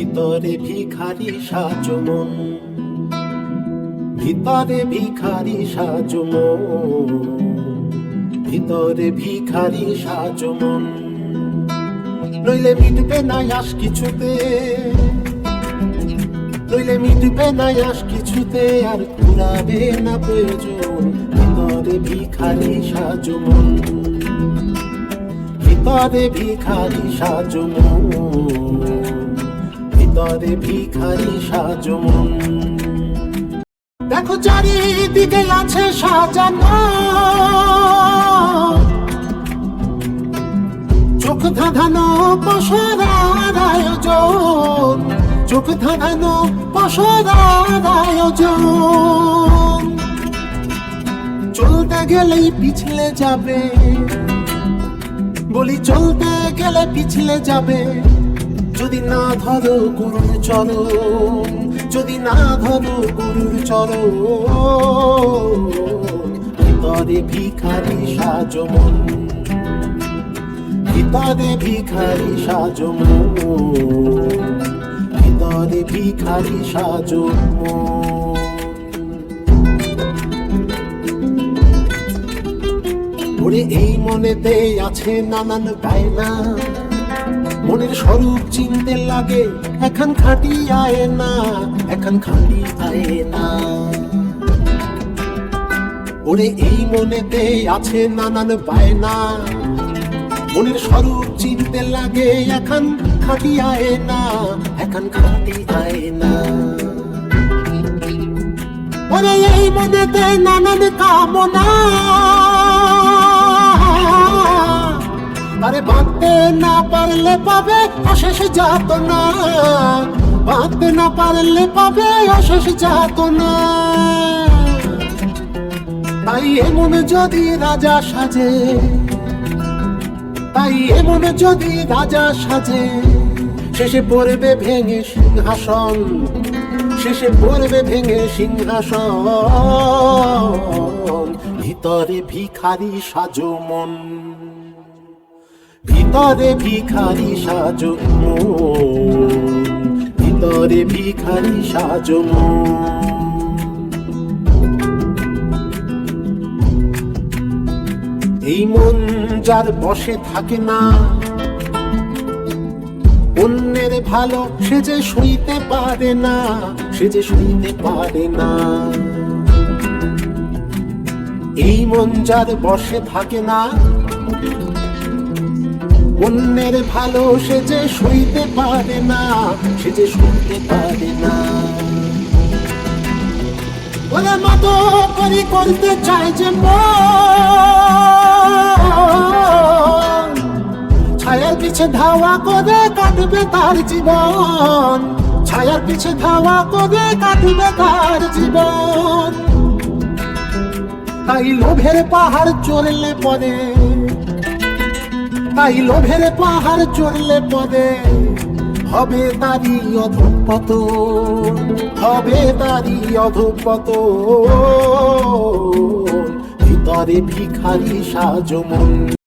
ভিতরে ভিখারি সাজমন ভিতরে ভিখারি সাজমন ভিতরে ভিখারি সাজমন নইলে মিটবে না আস কিছুতে। নইলে মিটবে না আস কিছুতে, আর পুরাবে না প্রয়োজন। ভিতরে ভিখারি সাজমন ভিতরে ভিখারি সাজমন ভিতরে ভিখারি সাজমন। দেখো চারিদিকে আছে সাজানো। চোখ ধাঁধানো পশরার আয়োজন। চোখ ধাঁধানো পশরার আয়োজন। চলতে গেলেই পিছলে যাবে। বলি চলতে গেলে পিছলে যাবে। যদি না ধরো গুরুর চরণ যদি না ধরো গুরুর চরণ ভিতরে ভিখারি সাজমন, ভিতরে ভিখারি সাজমন, ভিতরে ভিখারি ওরে এই মনেতে আছে নানান বায়না মনের স্বরূপ চিনতে লাগে, এখন খাঁটি আয় না, এখন খাঁটি আয় না। ওরে এই মনেতে আছে নানান বায়না, মনের স্বরূপ চিনতে লাগে, এখন খাঁটি আয় না, এখন খাঁটি আয় না। ওরে এই মনেতে নানান কামনা আরে বাঁধতে না পারলে পাবে অশেষ যাত না বাঁধতে না পারলে পাবে অশেষ যাত না তাই এমন যদি রাজা সাজে, তাই এমন যদি রাজা সাজে, শেষে পড়বে ভেঙে সিংহাসন, শেষে পড়বে ভেঙে সিংহাসন। ভিতরে ভিখারি সাজো মন। ভিতরে ভিখারি সাজো ভিতরে ভিখারি সাজো এই মন যার বসে থাকে না, অন্যের ভালো সে যে সইতে পারে না, সে যে সইতে পারে না। এই মন যার বসে থাকে না অন্যের ভালো সে যে সইতে পারে না, সে যে শুনতে পারে না। ওরা মতো করি করতে চায় যে ছায়ার পিছে ধাওয়া করে কাটবে তার জীবন। ছায়ার পিছে ধাওয়া করে কাটবে তার জীবন। তাই লোভের পাহাড় চড়লে পরে তাই লোভের পাহাড় চড়লে পদে। হবে তারি অধপত হবে তারি অধপত ভিতরে ভিখারি সাজমন।